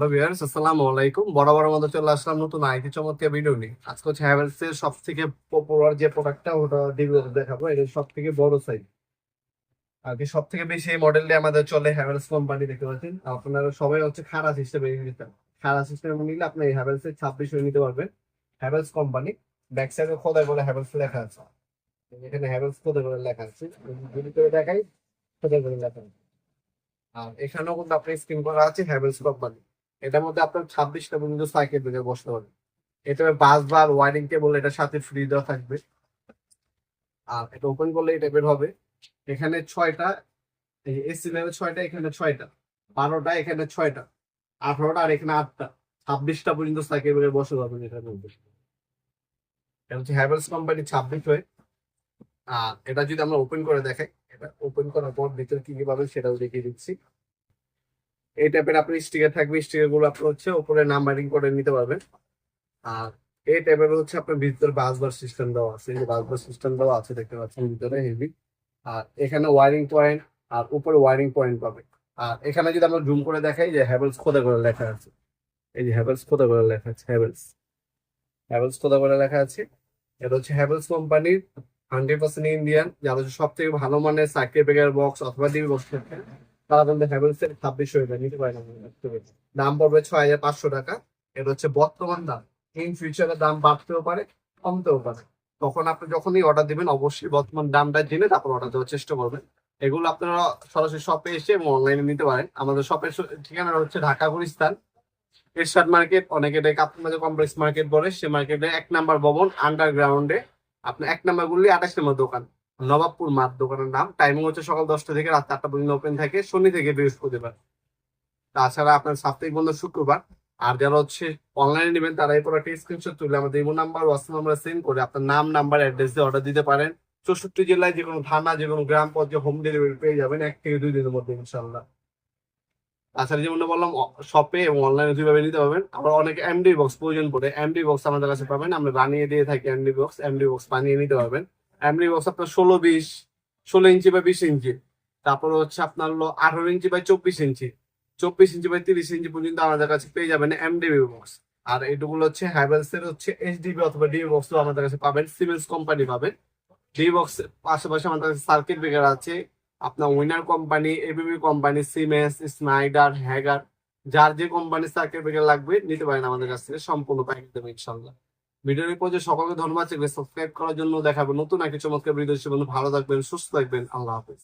Hello আসসালামু আলাইকুম আসলাম নতুন আইটি ভিডিও হ্যাভেলস এর সব থেকে যে ওটা দেখাবো। এটা বড় সাইজ আর কি সব থেকে বেশি এই মডেলটি আমাদের চলে হ্যাভেলস কোম্পানি দেখতে পাচ্ছেন? আপনারা সবাই হচ্ছে খারা সিস্টেমে খারা সিস্টেমে নিলে আপনি হ্যাভেলস এর ছাব্বিশ নিতে পারবেন। হ্যাভেলস কোম্পানি ব্যাক সাইডে খোদাই করে হ্যাভেলস লেখা আছে। এখানে হ্যাভেলস খোদাই করে লেখা আছে। যদি করে দেখাই, খোদাই করে লেখা আর এখানেও কিন্তু আপনি স্ক্রিন করা আছে হ্যাভেলস কোম্পানি এটার মধ্যে আপনার ছাব্বিশটা পর্যন্ত সাইকেল বেজে বসতে পারবেন এটা বাস, বার, ওয়ারিং কেবল এটার সাথে ফ্রি দেওয়া থাকবে। আর এটা ওপেন করলে এটা বের হবে। এখানে ছয়টা এসি লেভেল ছয়টা, এখানে ছয়টা। বারোটা, এখানে ছয়টা। আঠারোটা আর এখানে আটটা। ছাব্বিশটা পর্যন্ত সাইকেল বেজে বসতে পারবেন এটার মধ্যে। এটা হচ্ছে হ্যাভেলস কোম্পানি ছাব্বিশ হয়ে। আর এটা যদি আমরা ওপেন করে দেখাই, এটা ওপেন করার পর ভিতরে কি কি পাবেন সেটাও দেখিয়ে দিচ্ছি। এই টাইপের আপনি স্টিকার থাকবে স্টিকারগুলো আপনি হচ্ছে উপরে নাম্বারিং করে নিতে পারবেন। আর এই টাইপের হচ্ছে আপনার ভিতরে বাসবার সিস্টেম দেওয়া আছে, এই বাসবার সিস্টেম দেওয়া আছে, দেখতে পাচ্ছেন ভিতরে হেভি আর এখানে ওয়ারিং পয়েন্ট আর উপরে ওয়ারিং পয়েন্ট পাবে। আর এখানে যদি আমরা জুম করে দেখাই যে হ্যাভেলস খোদা করে লেখা আছে? এই যে হ্যাভেলস খোদা করে লেখা আছে? হ্যাভেলস হ্যাভেলস খোদা করে লেখা আছে? এটা হচ্ছে হ্যাভেলস কোম্পানির হান্ড্রেড পার্সেন্ট ইন্ডিয়ান যারা হচ্ছে সব থেকে ভালো মানের সার্কিট ব্রেকার বক্স অথবা ডিবি বক্স তারা কিন্তু হ্যাভেলস এর ছাব্বিশশো এটা নিতে পারেন। দাম পড়বে ছয় হাজার পাঁচশো টাকা, এটা হচ্ছে বর্তমান দাম। ইন ফিউচারে দাম বাড়তেও পারে, কমতেও পারে। তখন আপনি যখনই অর্ডার দিবেন, অবশ্যই বর্তমান দামটা জেনে তারপর অর্ডার দেওয়ার চেষ্টা করবেন। এগুলো আপনারা সরাসরি শপে এসে এবং অনলাইনে নিতে পারেন। আমাদের শপের ঠিকানা হচ্ছে ঢাকা গুলিস্তান। এরশাদ মার্কেট, অনেকে এটাকে আপনাদের কমপ্লেক্স মার্কেট বলে। সে মার্কেটে এক নাম্বার ভবন আন্ডারগ্রাউন্ডে আপনার এক নাম্বার গুলি আঠাশ নম্বর দোকান। নবাবপুর মাঠ দোকানের নাম। টাইমিং হচ্ছে সকাল দশটা থেকে রাত আটটা পর্যন্ত ওপেন থাকে, শনি থেকে বৃহস্পতিবার। তাছাড়া আপনার সাপ্তাহিক বন্ধ শুক্রবার। আর যারা হচ্ছে অনলাইনে নেবেন, তারা এই প্রোডাক্টের স্ক্রিনশট তুলে আমাদের imo number WhatsApp number send করে আপনার নাম নাম্বার অ্যাড্রেস দিয়ে অর্ডার দিতে পারেন। চৌষট্টি জেলায় যে কোনো থানা, যে কোনো গ্রাম পর্যায়ে হোম ডেলিভারি পেয়ে যাবেন এক থেকে দুই দিনের মধ্যে ইনশাল্লাহ তাছাড়া যেমন বললাম শপে এবং অনলাইনে দুইভাবে নিতে পারবেন। আবার অনেকে এমডি বক্স প্রয়োজন পড়ে। এমডি বক্স আমাদের কাছে পাবেন। আমরা বানিয়ে দিয়ে থাকি এমডি বক্স এমডি বক্স বানিয়ে নিতে পারবেন। এমডি বক্স আপনার ষোলো বিশ, ষোলো ইঞ্চি বা বিশ ইঞ্চি। তারপর হচ্ছে আপনার হলো আঠারো ইঞ্চি বাই চব্বিশ ইঞ্চি। চব্বিশ ইঞ্চি বাই তিরিশ ইঞ্চি পর্যন্ত আমাদের কাছে পেয়ে যাবেন এমডিবি বক্স আর এইটুকুলো হচ্ছে হ্যাভেলস এর হচ্ছে এইচডিবি অথবা ডিবি বক্স আমাদের কাছে পাবেন সিমেন্স কোম্পানি পাবেন। ডিবি বক্স পাশাপাশি আমাদের কাছে সার্কিট ব্রেকার আছে। আপনার winner company ABB company Siemens Schneider Hager যার যে কোম্পানির সার্কিট ব্রেকার লাগবে, নিতে পারেন আমাদের কাছ থেকে, সম্পূর্ণ প্যাকেজ দেবে ইনশাল্লাহ। ভিডিওর পর্যায়ে সকলকে ধন্যবাদ। সাবস্ক্রাইব করার জন্য দেখাবো। নতুন একটি চমৎকার ভিডিও হিসেবে ভালো থাকবেন, সুস্থ থাকবেন। আল্লাহ হাফেজ।